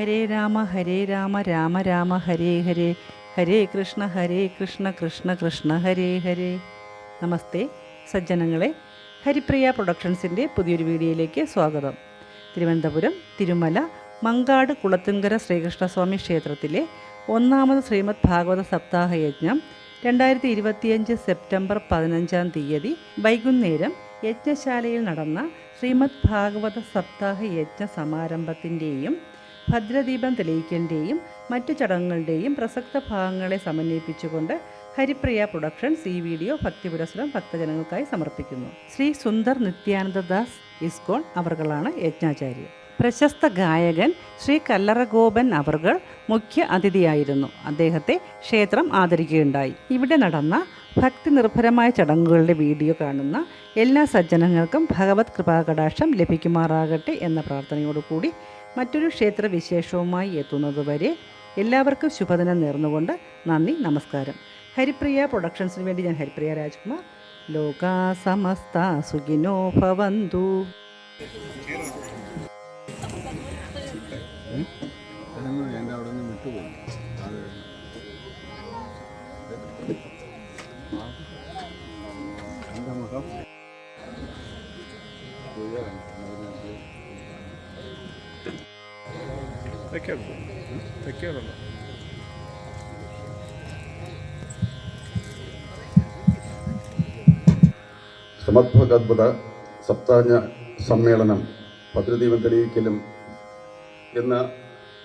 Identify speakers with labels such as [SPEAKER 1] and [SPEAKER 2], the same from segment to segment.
[SPEAKER 1] ഹരേ രാമ ഹരേ രാമ രാമ രാമ ഹരേ ഹരേ. ഹരേ കൃഷ്ണ ഹരേ കൃഷ്ണ കൃഷ്ണ കൃഷ്ണ ഹരേ ഹരേ. നമസ്തേ സജ്ജനങ്ങളെ. ഹരിപ്രിയ പ്രൊഡക്ഷൻസിന്റെ പുതിയൊരു വീഡിയോയിലേക്ക് സ്വാഗതം. തിരുവനന്തപുരം തിരുമല മങ്കാട് കുളത്തുങ്കര ശ്രീകൃഷ്ണസ്വാമി ക്ഷേത്രത്തിലെ ഒന്നാമത് ശ്രീമദ് ഭാഗവത സപ്താഹ യജ്ഞം രണ്ടായിരത്തി ഇരുപത്തിയഞ്ച് സെപ്റ്റംബർ പതിനഞ്ചാം തീയതി വൈകുന്നേരം യജ്ഞശാലയിൽ നടന്ന ശ്രീമദ് ഭാഗവത സപ്താഹ യജ്ഞ സമാരംഭത്തിന്റെയും ഭദ്രദീപം തെളിയിക്കലിന്റെയും മറ്റു ചടങ്ങുകളുടെയും പ്രസക്ത ഭാഗങ്ങളെ സമന്വയിപ്പിച്ചുകൊണ്ട് ഹരിപ്രിയ പ്രൊഡക്ഷൻസ് ഈ വീഡിയോ ഭക്തിപുരസ്സരം ഭക്തജനങ്ങൾക്കായി സമർപ്പിക്കുന്നു. ശ്രീ സുന്ദർ നിത്യാനന്ദദാസ് ഇസ്കോൺ അവർകളാണ് യജ്ഞാചാര്യർ പ്രശസ്ത ഗായകൻ ശ്രീ കല്ലറഗോപൻ അവർകൾ മുഖ്യ അതിഥിയായിരുന്നു. അദ്ദേഹത്തെ ക്ഷേത്രം ആദരിക്കുകയുണ്ടായി. ഇവിടെ നടന്ന ഭക്തി നിർഭരമായ ചടങ്ങുകളുടെ വീഡിയോ കാണുന്ന എല്ലാ സജ്ജനങ്ങൾക്കും ഭഗവത് കൃപാകടാക്ഷം ലഭിക്കുമാറാകട്ടെ എന്ന പ്രാർത്ഥനയോടുകൂടി മറ്റൊരു ക്ഷേത്ര വിശേഷവുമായി എത്തുന്നതുവരെ എല്ലാവർക്കും ശുഭദിനം നേർന്നുകൊണ്ട് നന്ദി നമസ്കാരം. ഹരിപ്രിയ പ്രൊഡക്ഷൻസിന് വേണ്ടി ഞാൻ ഹരിപ്രിയ രാജ്കുമാർ. ലോകാ സമസ്ത സുഖിനോ ഭവന്തു.
[SPEAKER 2] എന്റെ അവിടെ നിന്ന് വിട്ടുപോയി.
[SPEAKER 3] തെക്കേറുണ്ടോ തെക്കേറുണ്ടോ
[SPEAKER 2] സമത്വഗദ്ഭുത സപ്താഹ സമ്മേളനം ഭദ്രദീപം തെളിയിക്കലും എന്ന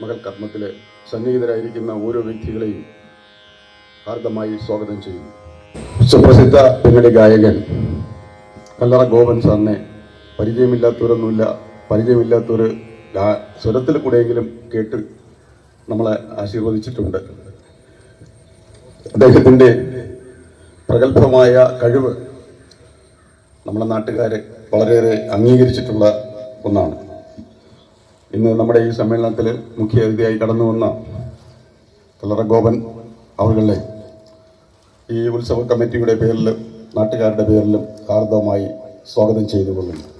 [SPEAKER 2] മകൾ കർമ്മത്തിൽ സന്നിഹിതരായിരിക്കുന്ന ഓരോ വ്യക്തികളെയും ഹാർദമായി സ്വാഗതം ചെയ്യുന്നു. സുപ്രസിദ്ധ പിന്നണി ഗായകൻ കല്ലറ ഗോപൻ സാറിനെ പരിചയമില്ലാത്തവരൊന്നുമില്ല. പരിചയമില്ലാത്തവർ ഗാ- സ്വരത്തിൽ കൂടെയെങ്കിലും കേട്ട് നമ്മളെ ആശീർവദിച്ചിട്ടുണ്ട്. അദ്ദേഹത്തിന്റെ പ്രഗത്ഭമായ കഴിവ് നമ്മുടെ നാട്ടുകാർ വളരെയേറെ അംഗീകരിച്ചിട്ടുള്ള ഒന്നാണ്. ഇന്ന് നമ്മുടെ ഈ സമ്മേളനത്തിൽ മുഖ്യ അതിഥിയായി കടന്നു വന്ന തലറ ഗോപൻ അവരുടെ ഈ ഉത്സവ കമ്മിറ്റിയുടെ പേരിലും നാട്ടുകാരുടെ പേരിലും ഹാർദവമായി സ്വാഗതം ചെയ്തുകൊള്ളുന്നു.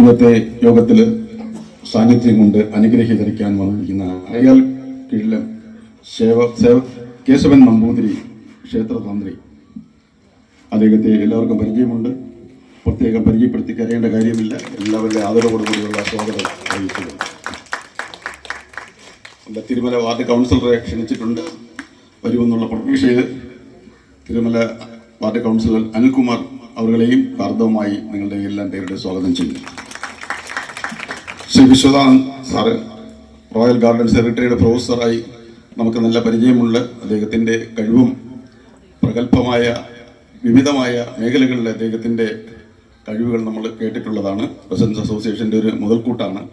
[SPEAKER 2] ഇന്നത്തെ യോഗത്തിൽ സാന്നിധ്യം കൊണ്ട് അനുഗ്രഹീതരിക്കാൻ വന്നിരിക്കുന്ന അയാൾ കീഴിലെ സേവ സേവ കേശവൻ നമ്പൂതിരി ക്ഷേത്രതന്ത്രി. അദ്ദേഹത്തെ എല്ലാവർക്കും പരിചയമുണ്ട്. പ്രത്യേകം പരിചയപ്പെടുത്തി കരയേണ്ട കാര്യമില്ല. എല്ലാവരുടെ ആദരവോടുകൂടിയുള്ള സ്വാഗതം അറിയിച്ചത് തിരുമല വാർഡ് കൗൺസിലറെ ക്ഷണിച്ചിട്ടുണ്ട്. വരുമെന്നുള്ള പ്രതീക്ഷയിൽ തിരുമല വാർഡ് കൗൺസിലർ അനിൽകുമാർ അവരുടെയും ഭാർഗവമായി നിങ്ങളുടെ എല്ലാം പേരുടെ സ്വാഗതം ചെയ്യുന്നു. Shri Vishwanath sir royal garden സെക്രട്ടറിയുടെ പ്രൊഫസറായി നമുക്ക് നല്ല പരിചയമുള്ള അദ്ദേഹത്തിന്റെ കഴിവും പ്രഗത്ഭമായ വിവിധമായ മേഖലകളിൽ അദ്ദേഹത്തിന്റെ കഴിവുകൾ നമ്മൾ കേട്ടിട്ടുള്ളതാണ്. പ്രസൻസ് അസോസിയേഷന്റെ ഒരു മുതൽക്കൂട്ടാണ്.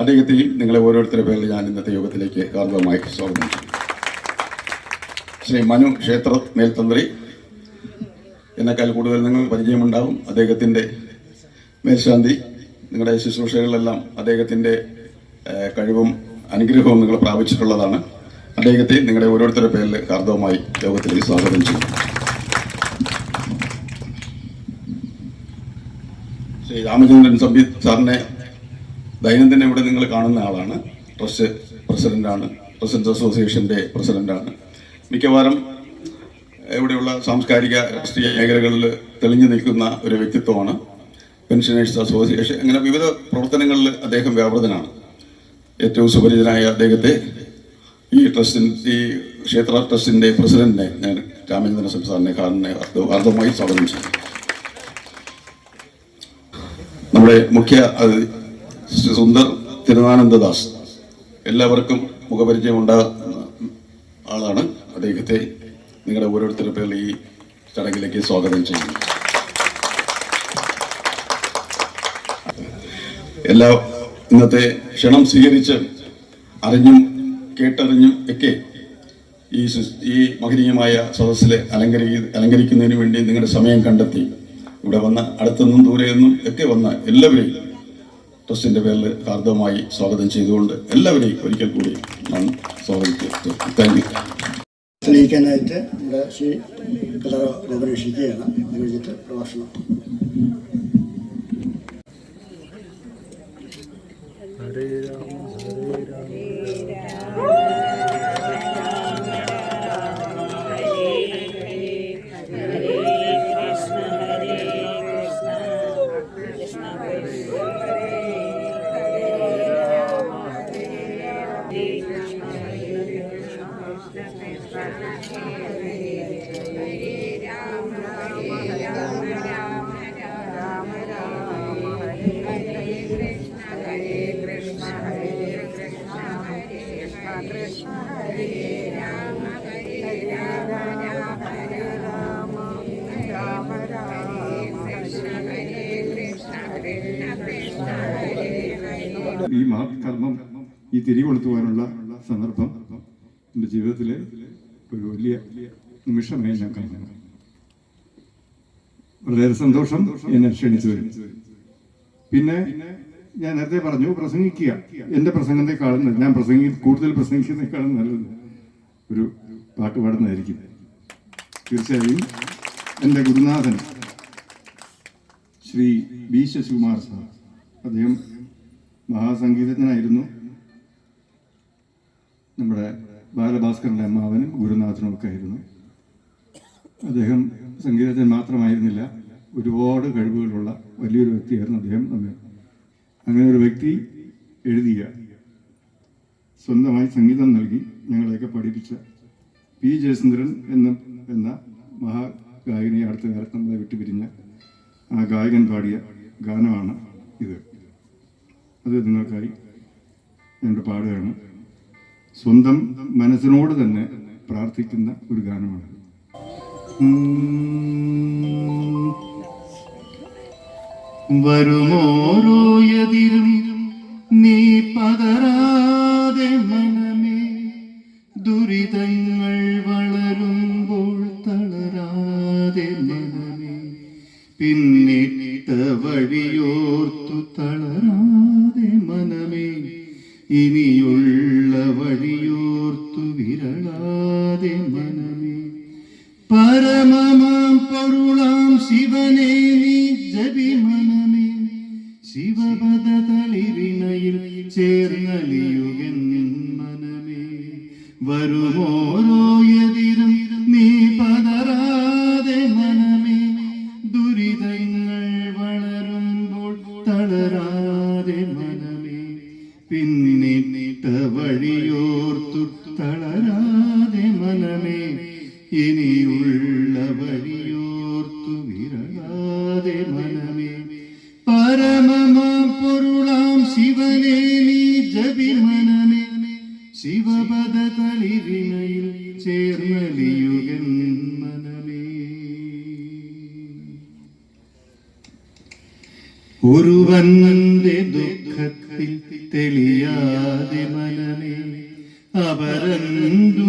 [SPEAKER 2] അദ്ദേഹത്തെയും നിങ്ങളെ ഓരോരുത്തരുടെ പേരിൽ ഞാൻ ഇന്നത്തെ യോഗത്തിലേക്ക് ഹാർദവമായി സ്വാഗതം ചെയ്യുന്നു. ശ്രീ മനു ക്ഷേത്ര മേൽത്തന്ത്രി. എന്നെക്കാൾ കൂടുതൽ നിങ്ങൾ പരിചയമുണ്ടാകും അദ്ദേഹത്തിന്റെ മേൽശാന്തി നിങ്ങളുടെ ശുശ്രൂഷകളിലെല്ലാം അദ്ദേഹത്തിന്റെ കഴിവും അനുഗ്രഹവും നിങ്ങൾ പ്രാപിച്ചിട്ടുള്ളതാണ്. അദ്ദേഹത്തെ നിങ്ങളുടെ ഓരോരുത്തരുടെ പേരിൽ ഹാർദവമായി യോഗത്തിലേക്ക് സ്വാഗതം ചെയ്യും ശ്രീ രാമചന്ദ്രൻ സംബി സാറിനെ ദൈനംദിനം ഇവിടെ നിങ്ങൾ കാണുന്ന ആളാണ്. ട്രസ്റ്റ് പ്രസിഡന്റാണ് പ്രസിഡന്റ് അസോസിയേഷന്റെ പ്രസിഡന്റാണ്. മിക്കവാറും ഇവിടെയുള്ള സാംസ്കാരിക രാഷ്ട്രീയ മേഖലകളിൽ തെളിഞ്ഞു നിൽക്കുന്ന ഒരു വ്യക്തിത്വമാണ് പെൻഷനേഴ്സ് അസോസിയേഷൻ അങ്ങനെ വിവിധ പ്രവർത്തനങ്ങളിൽ അദ്ദേഹം വ്യാപൃതനാണ്. ഏറ്റവും സുപരിചിതനായ അദ്ദേഹത്തെ ഈ ട്രസ്റ്റിൻ ഈ ക്ഷേത്ര ട്രസ്റ്റിന്റെ പ്രസിഡന്റിനെ ഞാൻ രാമചന്ദ്രൻ സംസ്ഥാനെ കാണുന്ന അർദ്ധമായി സ്വാഗതം ചെയ്യുന്നു. നമ്മുടെ മുഖ്യ ശ്രീ സുന്ദർ തിരുനാനന്ദദാസ് എല്ലാവർക്കും മുഖപരിചയം ഉണ്ടാകുന്ന ആളാണ്. അദ്ദേഹത്തെ നിങ്ങളുടെ ഓരോരുത്തരുടെ പേരിൽ ഈ ചടങ്ങിലേക്ക് സ്വാഗതം ചെയ്യുന്നു. എല്ലാ ഇന്നത്തെ ക്ഷണം സ്വീകരിച്ച് അറിഞ്ഞും കേട്ടറിഞ്ഞും ഒക്കെ ഈ ഈ മഹനീയമായ സദസ്സിലെ അലങ്കരി അലങ്കരിക്കുന്നതിന് വേണ്ടി നിങ്ങളുടെ സമയം കണ്ടെത്തി. ഇവിടെ വന്ന അടുത്തുനിന്നും ദൂരെ നിന്നും ഒക്കെ വന്ന എല്ലാവരെയും ട്രസ്റ്റിന്റെ പേരിൽ ഹാർദവമായി സ്വാഗതം ചെയ്തുകൊണ്ട് എല്ലാവരെയും ഒരിക്കൽ കൂടി ഞാൻ സ്വാഗതിച്ചു. താങ്ക് യു
[SPEAKER 4] സ്നേഹിക്കാനായിട്ട് നമ്മുടെ ശ്രീ കഥാ കഴിഞ്ഞിട്ട് പ്രഭാഷണം
[SPEAKER 5] ഈ മഹത്കർമ്മം ഈ തിരികൊളുത്തുവാനുള്ള സന്ദർഭം എന്റെ ജീവിതത്തിലെ ഒരു വലിയ നിമിഷമായി ഞാൻ കാണുന്നു വളരെ സന്തോഷം എന്നെ ക്ഷണിച്ചു വരും പിന്നെ ഞാൻ നേരത്തെ പറഞ്ഞു പ്രസംഗിക്കുക. എന്റെ പ്രസംഗത്തെക്കാളും ഞാൻ പ്രസംഗി കൂടുതൽ പ്രസംഗിക്കുന്നതിനേക്കാളും നല്ലത് ഒരു പാട്ട് പാടുന്നതായിരിക്കും. തീർച്ചയായും എന്റെ ഗുരുനാഥൻ ശ്രീ ബി ശശികുമാർ സാർ അദ്ദേഹം മഹാസംഗീതജ്ഞനായിരുന്നു നമ്മുടെ ബാലഭാസ്കറിന്റെ അമ്മാവനും ഗുരുനാഥനും ഒക്കെ ആയിരുന്നു അദ്ദേഹം സംഗീതജ്ഞൻ മാത്രമായിരുന്നില്ല ഒരുപാട് കഴിവുകളുള്ള വലിയൊരു വ്യക്തിയായിരുന്നു അദ്ദേഹം നമ്മെ അങ്ങനെ ഒരു വ്യക്തി എഴുതിയ സ്വന്തമായി സംഗീതം നൽകി ഞങ്ങളെയൊക്കെ പഠിപ്പിച്ച പി ജയചന്ദ്രൻ എന്ന എന്ന മഹാഗായകനെ അടുത്ത കാലത്ത് നമ്മളെ വിട്ടുപിരിഞ്ഞ ആ ഗായകൻ പാടിയ ഗാനമാണ് ഇത്. അത് നിങ്ങൾക്കായി ഞങ്ങളുടെ പാടുകയാണ് സ്വന്തം മനസ്സിനോട് തന്നെ പ്രാർത്ഥിക്കുന്ന ഒരു ഗാനമാണ് വരുമോരോ എതിരും നീ പതരാതെ മനമേ ദുരിതങ്ങൾ വളരുമ്പോൾ തളരാതെ മനമേ പിന്നിട്ട വഴിയോർത്തു തളരാതെ മനമേ ഇനിയുള്ള വഴിയോർത്തു വിരളാതെ മനമേ പരമമാം പൊരുളാം ശിവനെ തളിരിണയിൽ ചേർന്നലിയുകൻ മനമേ. ഒരുവന്റെ ദുഃഖത്തിൽ തെളിയാതെ മനമേ. അപരന്തുയർച്ചയിൽ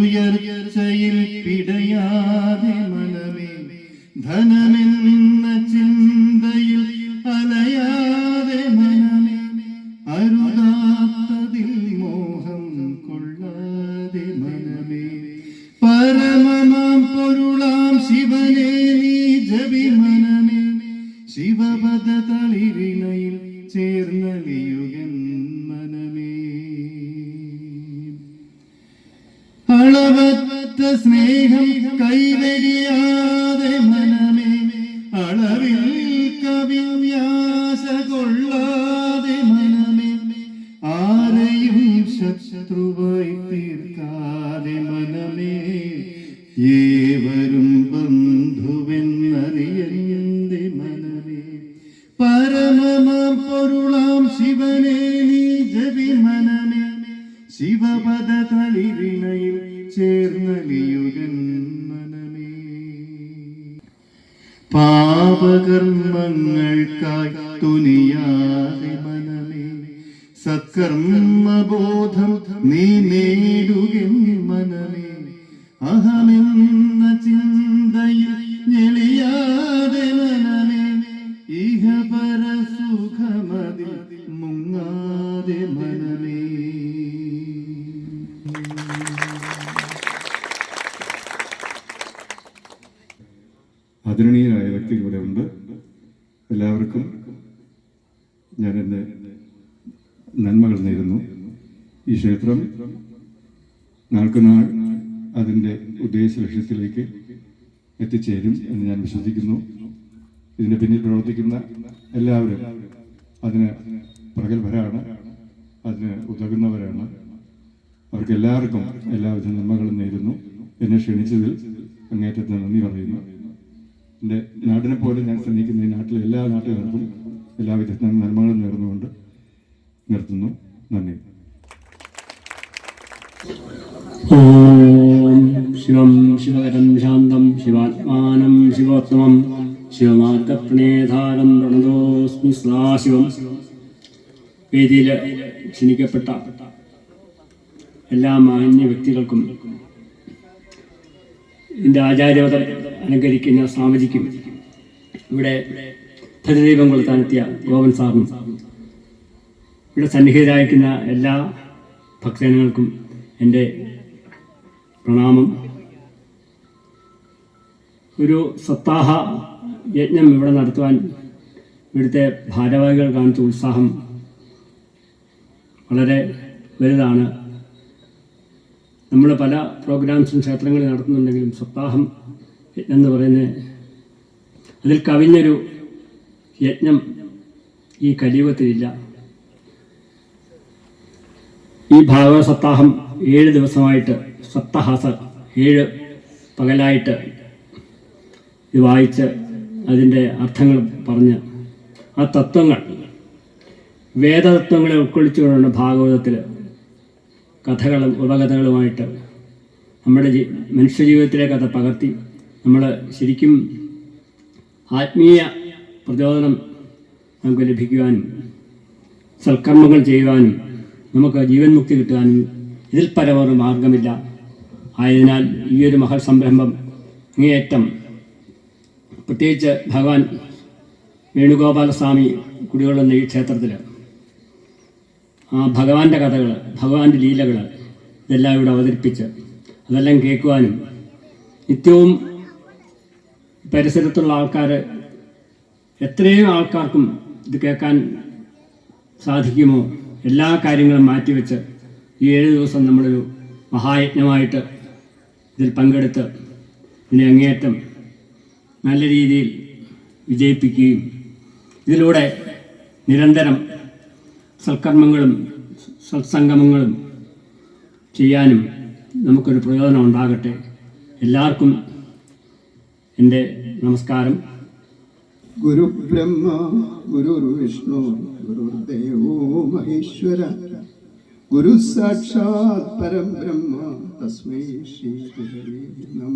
[SPEAKER 5] അളവറ്റ സ്നേഹം കൈവരിയാതെ മനമേ. അളവിൽ കവിവ്യാസ കൊള്ളാതെ മനമേ. ആരെയും ശത്രുവായി എന്ന ചിന്തയിൽ ഞെളിയാതെ മനമേ ഇഹപര സുഖമതിൽ മുങ്ങാതെ മനമേ. ആദരണീയനായ വ്യക്തി ഇവിടെ ഉണ്ട്. എല്ലാവർക്കും ഞാൻ എന്റെ നന്മകൾ നേരുന്നു. ഈ ക്ഷേത്രം നാൾക്കുനാൾ ലക്ഷ്യത്തിലേക്ക് എത്തിച്ചേരും എന്ന് ഞാൻ വിശ്വസിക്കുന്നു. ഇതിന് പിന്നിൽ പ്രവർത്തിക്കുന്ന എല്ലാവരും അതിന് പ്രഗത്ഭരാണ് അതിന് ഉതകുന്നവരാണ്. അവർക്ക് എല്ലാവർക്കും എല്ലാവിധ നന്മകളും നേരുന്നു. എന്നെ ക്ഷണിച്ചതിൽ അങ്ങേറ്റത്തെ നന്ദി പറയുന്നു. എന്റെ നാടിനെ പോലെ ഞാൻ സ്നേഹിക്കുന്ന ഈ നാട്ടിലെ എല്ലാ നാട്ടുകാർക്കും എല്ലാവിധ നന്മകളും നേർന്നുകൊണ്ട് നിർത്തുന്നു. നന്ദി.
[SPEAKER 6] ഓം ശിവം ശിവകരം ശാന്തം ശിവാത്മാനം ശിവോത്തമം ശിവമാർഗപ്രണേധാരം പ്രണതോസ്മി സദാശിവം വേദിയിൽ ക്ഷണിക്കപ്പെട്ട എല്ലാ മാന്യ വ്യക്തികൾക്കും എന്റെ ആചാര്യവതം അലങ്കരിക്കുന്ന സ്വാമിജിക്കും ഇവിടെ ധനദീപം കൊളുത്താനെത്തിയ ഗോവൻ സാറിനും ഇവിടെ സന്നിഹിതരായിരിക്കുന്ന എല്ലാ ഭക്തജനങ്ങൾക്കും എന്റെ പ്രണാമം. ഒരു സപ്താഹ യജ്ഞം ഇവിടെ നടത്തുവാൻ ഇവിടുത്തെ ഭാരവാഹികൾ കാണിച്ച ഉത്സാഹം വളരെ വലുതാണ്. നമ്മൾ പല പ്രോഗ്രാംസും ക്ഷേത്രങ്ങളിൽ നടത്തുന്നുണ്ടെങ്കിലും സപ്താഹം എന്ന് പറയുന്നത് അതിൽ കവിഞ്ഞൊരു യജ്ഞം ഈ കലിയുഗത്തിലില്ല. ഈ ഭാഗവത സപ്താഹം ഏഴ് ദിവസമായിട്ട് സപ്തഹാസ ഏഴ് പകലായിട്ട് ഇത് വായിച്ച് അതിന്റെ അർത്ഥങ്ങൾ പറഞ്ഞ് ആ തത്വങ്ങൾ വേദതത്വങ്ങളെ ഉൾക്കൊള്ളിച്ചുകൊണ്ടാണ് ഭാഗവതത്തിൽ കഥകളും ഉപകഥകളുമായിട്ട് നമ്മുടെ ജീ മനുഷ്യജീവിതത്തിലേക്ക് അത് പകർത്തി നമ്മൾ ശരിക്കും ആത്മീയ പ്രചോദനം നമുക്ക് ലഭിക്കുവാനും സൽക്കർമ്മങ്ങൾ ചെയ്യുവാനും നമുക്ക് ജീവൻ മുക്തി കിട്ടുവാനും ഇതിൽ പരമൊരു മാർഗമില്ല. ആയതിനാൽ ഈ ഒരു മഹൽ സംരംഭം അങ്ങേയറ്റം. പ്രത്യേകിച്ച് ഭഗവാൻ വേണുഗോപാലസ്വാമി കുടികൊള്ളുന്ന ഈ ക്ഷേത്രത്തിൽ ആ ഭഗവാന്റെ കഥകൾ ഭഗവാന്റെ ലീലകൾ ഇതെല്ലാം ഇവിടെ അവതരിപ്പിച്ച് അതെല്ലാം കേൾക്കുവാനും നിത്യവും പരിസരത്തുള്ള ആൾക്കാർ എത്രയും ആൾക്കാർക്കും ഇത് കേൾക്കാൻ സാധിക്കുമോ? എല്ലാ കാര്യങ്ങളും മാറ്റിവെച്ച് ഈ ഏഴ് ദിവസം നമ്മളൊരു മഹായജ്ഞമായിട്ട് ഇതിൽ പങ്കെടുത്ത് ഇതിനെ അങ്ങേയറ്റം നല്ല രീതിയിൽ വിജയിപ്പിക്കുകയും ഇതിലൂടെ നിരന്തരം സൽക്കർമ്മങ്ങളും സത്സംഗമങ്ങളും ചെയ്യാനും നമുക്കൊരു പ്രയോജനം ഉണ്ടാകട്ടെ. എല്ലാവർക്കും എന്റെ നമസ്കാരം.
[SPEAKER 7] ഗുരു ബ്രഹ്മ ഗുരു വിഷ്ണു ഗുരുദേവോ മഹേശ്വര. ഗുരു സാക്ഷാത് പരബ്രഹ്മ തസ്മൈ ശ്രീ ഗുരവേ നമ.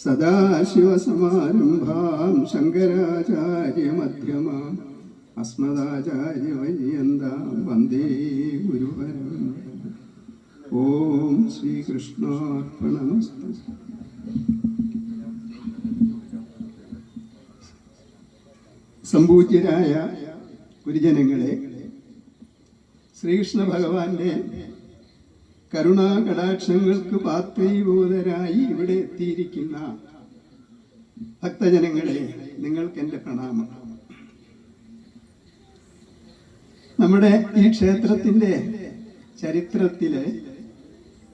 [SPEAKER 7] സദാശിവസമാരംഭാം ശങ്കരാചാര്യമധ്യമാം അസ്മദാചാര്യപര്യന്താം വന്ദേ ഗുരുപരം ഓം ശ്രീകൃഷ്ണാർപ്പണമസ്തു സംപൂജ്യരായ ഗുരുജനങ്ങളെ ശ്രീകൃഷ്ണ ഭഗവാന്റെ കരുണാകടാക്ഷങ്ങൾക്ക് പാത്രീഭൂതരായി ഇവിടെ എത്തിയിരിക്കുന്ന ഭക്തജനങ്ങളെ നിങ്ങൾക്ക് എന്റെ പ്രണാമം. നമ്മുടെ ഈ ക്ഷേത്രത്തിന്റെ ചരിത്രത്തിലെ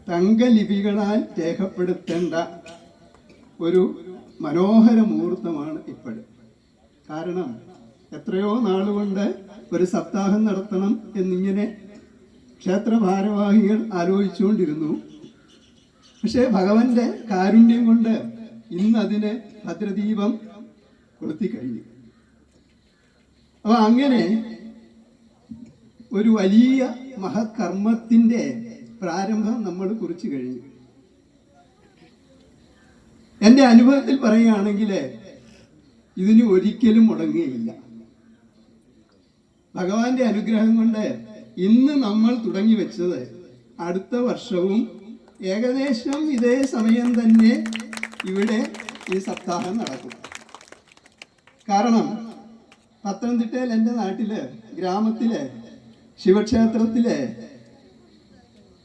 [SPEAKER 7] തങ്കലിപികളാൽ രേഖപ്പെടുത്തേണ്ട ഒരു മനോഹര മുഹൂർത്തമാണ് ഇപ്പോഴും. കാരണം എത്രയോ നാളുകൊണ്ട് ഒരു സപ്താഹം നടത്തണം എന്നിങ്ങനെ ക്ഷേത്ര ഭാരവാഹികൾ ആലോചിച്ചുകൊണ്ടിരുന്നു. പക്ഷേ ഭഗവന്റെ കാരുണ്യം കൊണ്ട് ഇന്ന് അതിന് ഭദ്രദീപം കൊളുത്തി കഴിഞ്ഞു അപ്പൊ അങ്ങനെ ഒരു വലിയ മഹകർമ്മത്തിന്റെ പ്രാരംഭം നമ്മൾ കുറിച്ചു കഴിഞ്ഞു. എന്റെ അനുഭവത്തിൽ പറയുകയാണെങ്കിൽ ഇതിന് ഒരിക്കലും മുടങ്ങുകയില്ല. ഭഗവാന്റെ അനുഗ്രഹം കൊണ്ട് ഇന്ന് നമ്മൾ തുടങ്ങി വെച്ചത് അടുത്ത വർഷവും ഏകദേശം ഇതേ സമയം തന്നെ ഇവിടെ ഈ സപ്താഹം നടക്കും. കാരണം പത്തനംതിട്ടയിൽ എന്റെ നാട്ടിൽ ഗ്രാമത്തിലെ ശിവക്ഷേത്രത്തിലെ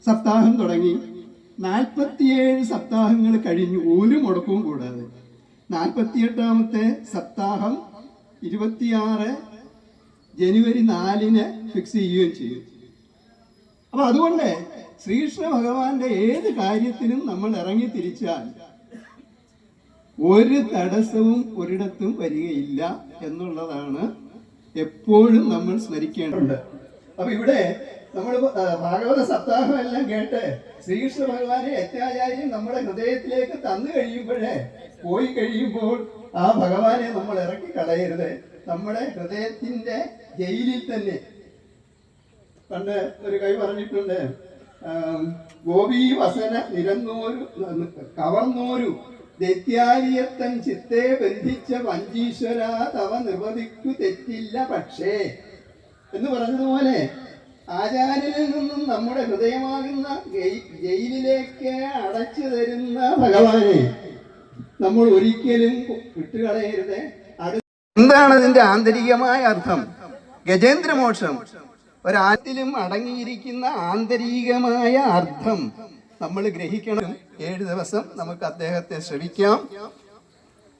[SPEAKER 7] സപ്താഹം തുടങ്ങി. നാൽപ്പത്തിയേഴ് സപ്താഹങ്ങൾ കഴിഞ്ഞു ഒരു മുടക്കവും കൂടാതെ നാൽപ്പത്തിയെട്ടാമത്തെ സപ്താഹം ഇരുപത്തിയാറ് ജനുവരി നാലിന് ഫിക്സ് ചെയ്യുകയും ചെയ്യും. അപ്പൊ അതുകൊണ്ട് ശ്രീകൃഷ്ണ ഭഗവാന്റെ ഏത് കാര്യത്തിനും നമ്മൾ ഇറങ്ങി തിരിച്ചാൽ ഒരു തടസ്സവും ഒരിടത്തും വരികയില്ല എന്നുള്ളതാണ് എപ്പോഴും നമ്മൾ സ്മരിക്കേണ്ടത്. അപ്പൊ ഇവിടെ നമ്മൾ ഭാഗവത സപ്താഹം എല്ലാം കേട്ട് ശ്രീകൃഷ്ണ ഭഗവാനെ യജ്ഞാചാര്യം നമ്മുടെ ഹൃദയത്തിലേക്ക് തന്നു കഴിയുമ്പോഴേ പോയി കഴിയുമ്പോൾ ആ ഭഗവാനെ നമ്മൾ ഇറക്കി കളയരുത് നമ്മുടെ ഹൃദയത്തിന്റെ ജയിലിൽ തന്നെ. പണ്ട് ഒരു കൈ പറഞ്ഞിട്ടുണ്ട് ഗോപി വസന നിരന്നോരു കവർന്നോരു ദത്യാരിയത്തൻ ചിത്തെ ബന്ധിച്ച വഞ്ചീശ്വര തവ നിർവധിക്കു തെറ്റില്ല പക്ഷേ. എന്ന് പറഞ്ഞതുപോലെ ആചാര്യനിൽ നിന്നും നമ്മുടെ ഹൃദയമാകുന്ന ജയിലിലേക്ക് അടച്ചു തരുന്ന ഭഗവാനെ നമ്മൾ ഒരിക്കലും വിട്ടുകളയരുത്. എന്താണ് അതിന്റെ ആന്തരികമായ അർത്ഥം? ഗജേന്ദ്രമോക്ഷം. ഒരാറ്റിലും അടങ്ങിയിരിക്കുന്ന ആന്തരികമായ അർത്ഥം നമ്മൾ ഗ്രഹിക്കണം. ഏഴ് ദിവസം നമുക്ക് അദ്ദേഹത്തെ ശ്രമിക്കാം.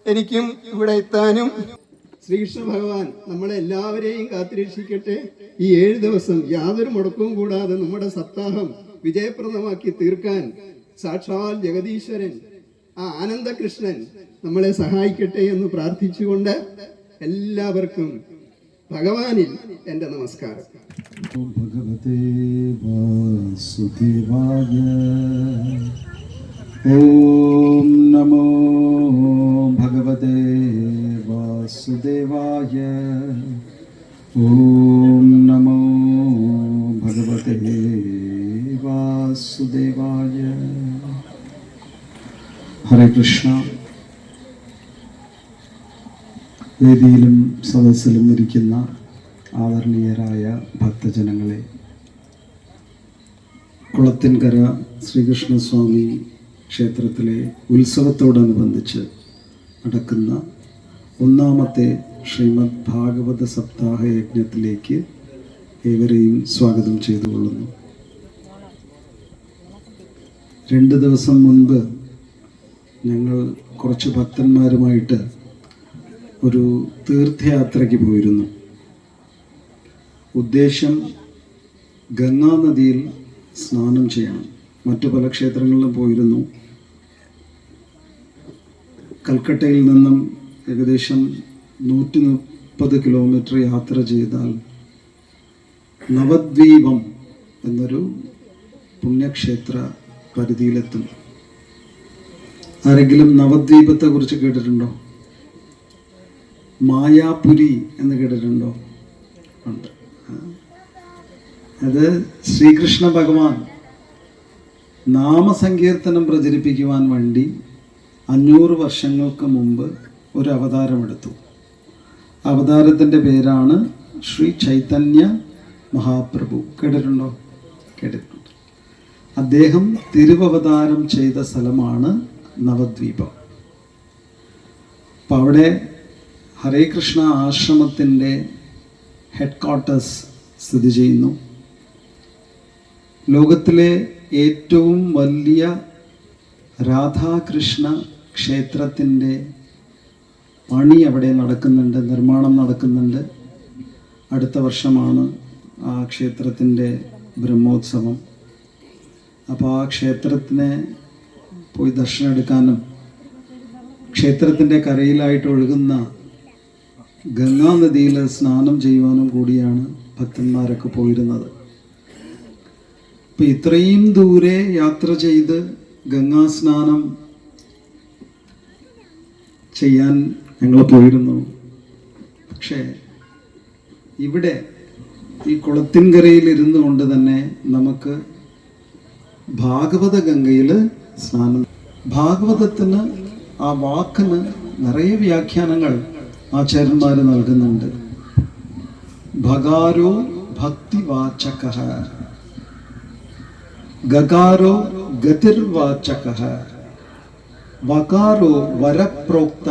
[SPEAKER 7] എനിക്കും ഇവിടെ എത്താനും. ശ്രീകൃഷ്ണ ഭഗവാൻ നമ്മളെ എല്ലാവരെയും കാത്തിരക്ഷിക്കട്ടെ. ഈ ഏഴ് ദിവസം യാതൊരു മുടക്കവും കൂടാതെ നമ്മുടെ സപ്താഹം വിജയപ്രദമാക്കി തീർക്കാൻ സാക്ഷാൽ ജഗദീശ്വരൻ ആ ആനന്ദകൃഷ്ണൻ നമ്മളെ സഹായിക്കട്ടെ എന്ന് പ്രാർത്ഥിച്ചുകൊണ്ട് എല്ലാവർക്കും ഭഗവാനിൽ എന്റെ നമസ്കാരം.
[SPEAKER 8] ഭഗവതേ വാസുദേവായ. ഓം നമോ ഭഗവതേ വാസുദേവായ. ഓം നമോ ഭഗവതേ വാസുദേവായ. ഹരേ കൃഷ്ണ. വേദിയിലും സദസ്സിലും ഇരിക്കുന്ന ആദരണീയരായ ഭക്തജനങ്ങളെ കുളത്തിൻകര ശ്രീകൃഷ്ണസ്വാമി ക്ഷേത്രത്തിലെ ഉത്സവത്തോടനുബന്ധിച്ച് നടക്കുന്ന ഒന്നാമത്തെ ശ്രീമദ് ഭാഗവത സപ്താഹ യജ്ഞത്തിലേക്ക് ഏവരെയും സ്വാഗതം ചെയ്തുകൊള്ളുന്നു. രണ്ട് ദിവസം മുൻപ് ഞങ്ങൾ കുറച്ച് ഭക്തന്മാരുമായിട്ട് ഒരു തീർത്ഥയാത്രയ്ക്ക് പോയിരുന്നു. ഉദ്ദേശം ഗംഗാനദിയിൽ സ്നാനം ചെയ്യണം. മറ്റു പല ക്ഷേത്രങ്ങളിലും പോയിരുന്നു. കൽക്കട്ടയിൽ നിന്നും ഏകദേശം നൂറ്റി മുപ്പത് കിലോമീറ്റർ യാത്ര ചെയ്താൽ നവദ്വീപം എന്നൊരു പുണ്യക്ഷേത്ര പരിധിയിലെത്തും. ആരെങ്കിലും നവദ്വീപത്തെ കുറിച്ച് കേട്ടിട്ടുണ്ടോ? മായാപുരി എന്ന് കേട്ടിട്ടുണ്ടോ? ഉണ്ട്. അത് ശ്രീകൃഷ്ണ ഭഗവാൻ നാമസങ്കീർത്തനം പ്രചരിപ്പിക്കുവാൻ വേണ്ടി അഞ്ഞൂറ് വർഷങ്ങൾക്ക് മുമ്പ് ഒരു അവതാരമെടുത്തു. അവതാരത്തിന്റെ പേരാണ് ശ്രീ ചൈതന്യ മഹാപ്രഭു. കേട്ടിട്ടുണ്ടോ? കേട്ടിട്ടുണ്ട്. അദ്ദേഹം തിരുവവതാരം ചെയ്ത സ്ഥലമാണ് നവദ്വീപം. അപ്പം അവിടെ ഹരേ കൃഷ്ണ ആശ്രമത്തിന്റെ ഹെഡ് ക്വാർട്ടേഴ്സ് സ്ഥിതി ചെയ്യുന്നു. ലോകത്തിലെ ഏറ്റവും വലിയ രാധാകൃഷ്ണ ക്ഷേത്രത്തിന്റെ പണി അവിടെ നടക്കുന്നുണ്ട് നിർമ്മാണം നടക്കുന്നുണ്ട്. അടുത്ത വർഷമാണ് ആ ക്ഷേത്രത്തിന്റെ ബ്രഹ്മോത്സവം. അപ്പോൾ ആ ക്ഷേത്രത്തിനെ പോയി ദർശനം എടുക്കാനും ക്ഷേത്രത്തിന്റെ കരയിലായിട്ട് ഒഴുകുന്ന ഗംഗാനദിയിൽ സ്നാനം ചെയ്യുവാനും കൂടിയാണ് ഭക്തന്മാരൊക്കെ പോയിരുന്നത്. ഇത്രയും ദൂരെ യാത്ര ചെയ്ത് ഗംഗാ സ്നാനം ചെയ്യാൻ ഞങ്ങൾ പോയിരുന്നു. പക്ഷേ ഇവിടെ ഈ കുളത്തിൻകരയിൽ ഇരുന്നു കൊണ്ട് തന്നെ നമുക്ക് ഭാഗവത ഗംഗയിൽ സ്നാനം ഭാഗവതത്തിന് ആ വാക്കിന് നിറയെ വ്യാഖ്യാനങ്ങൾ ആചാര്യന്മാർ നൽകുന്നുണ്ട്. ഭഗാരോ ഭക്തിവാചക. ഗകാരോ ഗതിർവാചക. വകാരോ വരപ്രോക്ത.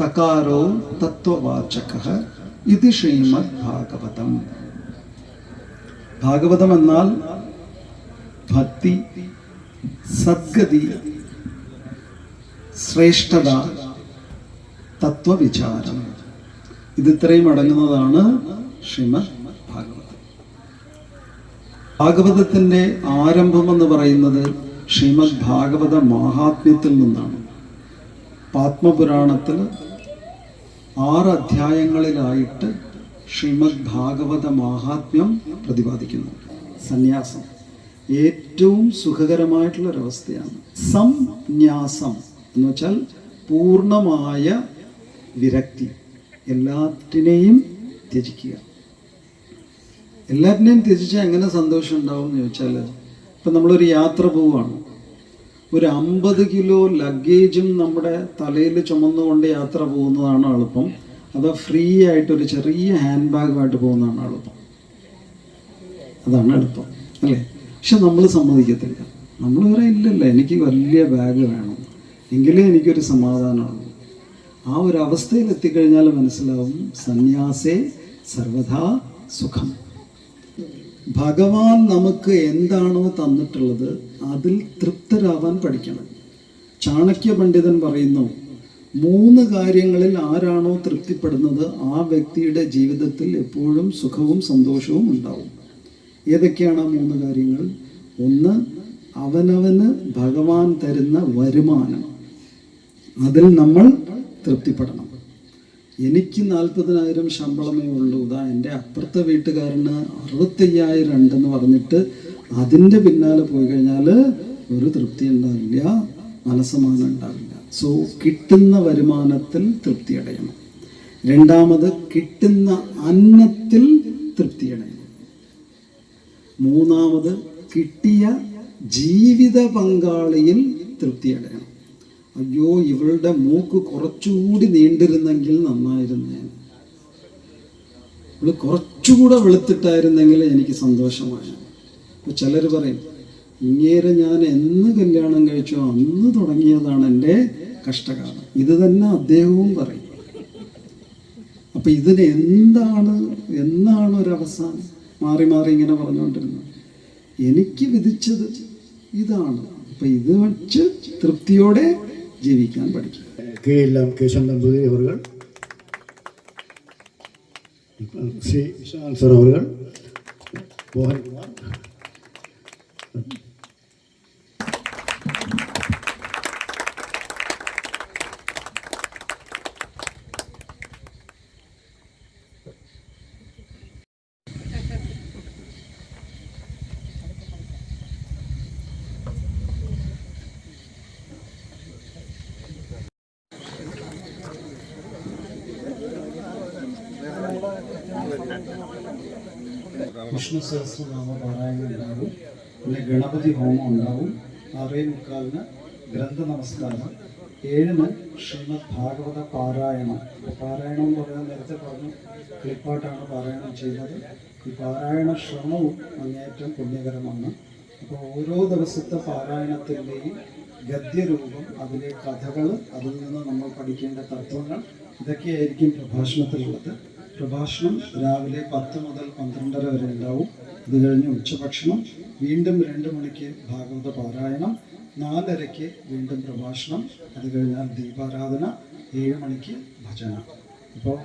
[SPEAKER 8] തകാരോ തത്വവാചക. ഇത് ശ്രീമദ് ഭാഗവതം ഭാഗവതം എന്നാൽ ഭക്തി സദ്ഗതി ശ്രേഷ്ഠത തത്വവിചാരം. ഇത് ഇത്രയും അടങ്ങുന്നതാണ് ശ്രീമദ് ഭാഗവതം ഭാഗവതത്തിന്റെ ആരംഭം എന്ന് പറയുന്നത് ശ്രീമദ് ഭാഗവത മഹാത്മ്യത്തിൽ നിന്നാണ്. പാത്മപുരാണത്തിൽ ആറ് അധ്യായങ്ങളിലായിട്ട് ശ്രീമദ് ഭാഗവത മഹാത്മ്യം പ്രതിപാദിക്കുന്നു. സന്യാസം ഏറ്റവും സുഖകരമായിട്ടുള്ള ഒരവസ്ഥയാണ്. സംന്യാസം എന്ന് വെച്ചാൽ പൂർണമായ വിരക്തി. എല്ലാത്തിനെയും ത്യജിക്കുക. എല്ലാത്തിനെയും ത്യജിച്ചാൽ എങ്ങനെ സന്തോഷം ഉണ്ടാവും എന്ന് ചോദിച്ചാൽ ഇപ്പം നമ്മളൊരു യാത്ര പോവുകയാണ്. ഒരു അമ്പത് കിലോ ലഗേജും നമ്മുടെ തലയിൽ ചുമന്നുകൊണ്ട് യാത്ര പോകുന്നതാണ് എളുപ്പം. അതോ ഫ്രീ ആയിട്ട് ഒരു ചെറിയ ഹാൻഡ് ബാഗുമായിട്ട് പോകുന്നതാണ് എളുപ്പം. അതാണ് എളുപ്പം അല്ലേ? പക്ഷെ നമ്മൾ സമ്മതിക്കത്തില്ല. നമ്മൾ പറയാം എനിക്ക് വലിയ ബാഗ് വേണം. എങ്കിലേ എനിക്കൊരു സമാധാനമുള്ളൂ. ആ ഒരു അവസ്ഥയിൽ എത്തിക്കഴിഞ്ഞാൽ മനസ്സിലാവും സന്യാസേ സർവഥാ സുഖം. ഭഗവാൻ നമുക്ക് എന്താണോ തന്നിട്ടുള്ളത് അതിൽ തൃപ്തരാവാൻ പഠിക്കണം. ചാണക്യ പണ്ഡിതൻ പറയുന്നു മൂന്ന് കാര്യങ്ങളിൽ ആരാണോ തൃപ്തിപ്പെടുന്നത് ആ വ്യക്തിയുടെ ജീവിതത്തിൽ എപ്പോഴും സുഖവും സന്തോഷവും ഉണ്ടാവും. ഏതൊക്കെയാണ് ആ മൂന്ന് കാര്യങ്ങൾ? ഒന്ന് അവനവന് ഭഗവാൻ തരുന്ന വരുമാനം. അതിൽ നമ്മൾ തൃപ്തിപ്പെടണം. എനിക്ക് നാൽപ്പതിനായിരം ശമ്പളമേ ഉള്ളൂ. ഇതാ എന്റെ അപ്പുറത്തെ വീട്ടുകാരന് അറുപത്തയ്യായിരം ഉണ്ടെന്ന് പറഞ്ഞിട്ട് അതിന്റെ പിന്നാലെ പോയി കഴിഞ്ഞാൽ ഒരു തൃപ്തി ഉണ്ടാവില്ല മനസ്സമാനം ഉണ്ടാവില്ല. സോ കിട്ടുന്ന വരുമാനത്തിൽ തൃപ്തി അടയണം രണ്ടാമത് കിട്ടുന്ന അന്നത്തിൽ തൃപ്തി അടയണം മൂന്നാമത് കിട്ടിയ ജീവിത പങ്കാളിയിൽ തൃപ്തി അടയണം അയ്യോ ഇവളുടെ മൂക്ക് കുറച്ചുകൂടി നീണ്ടിരുന്നെങ്കിൽ നന്നായിരുന്നു ഇവൾ കുറച്ചുകൂടെ വെളുത്തിട്ടായിരുന്നെങ്കിൽ എനിക്ക് സന്തോഷമായി അപ്പൊ ചിലർ പറയും ഇങ്ങേരെ ഞാൻ എന്ന് കല്യാണം കഴിച്ചോ അന്ന് തുടങ്ങിയതാണ് എന്റെ കഷ്ടകാലം. ഇത് തന്നെ അദ്ദേഹവും പറയും. അപ്പൊ ഇതിന് എന്താണ് എന്നാണ് ഒരു അവസാനം മാറി മാറി ഇങ്ങനെ പറഞ്ഞുകൊണ്ടിരുന്നത്? എനിക്ക് വിധിച്ചത് ഇതാണ്. അപ്പൊ ഇത് വെച്ച് തൃപ്തിയോടെ ജീവിക്കാൻ പഠിച്ചു.
[SPEAKER 4] K L M Keshavan Namboothiri അവർ ശ്രീ വിശ്വനാഥ് സർ അവർ മോഹൻകുമാർ
[SPEAKER 8] വിഷ്ണു സഹസ്രനാമ പാരായണം ഉണ്ടാവും പിന്നെ ഗണപതി ഹോമം ഉണ്ടാവും ആറേ മുക്കാലിന് ഗ്രന്ഥ നമസ്കാരം ഏഴിന് ശ്രീമദ് ഭാഗവത പാരായണം പാരായണം എന്ന് പറയാൻ നേരത്തെ പറഞ്ഞു ക്ലിപ്പാട്ടാണ് പാരായണം ചെയ്യുന്നത് ഈ പാരായണ ശ്രമവും അങ്ങേയറ്റം പുണ്യകരമാണ്. അപ്പോൾ ഓരോ ദിവസത്തെ പാരായണത്തിന്റെയും ഗദ്യരൂപം അതിലെ കഥകൾ അതിൽ നിന്ന് നമ്മൾ പഠിക്കേണ്ട തത്വങ്ങൾ ഇതൊക്കെയായിരിക്കും പ്രഭാഷണത്തിലുള്ളത്. പ്രഭാഷണം രാവിലെ പത്ത് മുതൽ പന്ത്രണ്ടര വരെ ഉണ്ടാവും. അത് കഴിഞ്ഞ് ഉച്ചഭക്ഷണം വീണ്ടും രണ്ട് മണിക്ക് ഭാഗവത പാരായണം നാലരയ്ക്ക് വീണ്ടും പ്രഭാഷണം അത് കഴിഞ്ഞാൽ ദീപാരാധന ഏഴ് മണിക്ക് ഭജന. അപ്പോൾ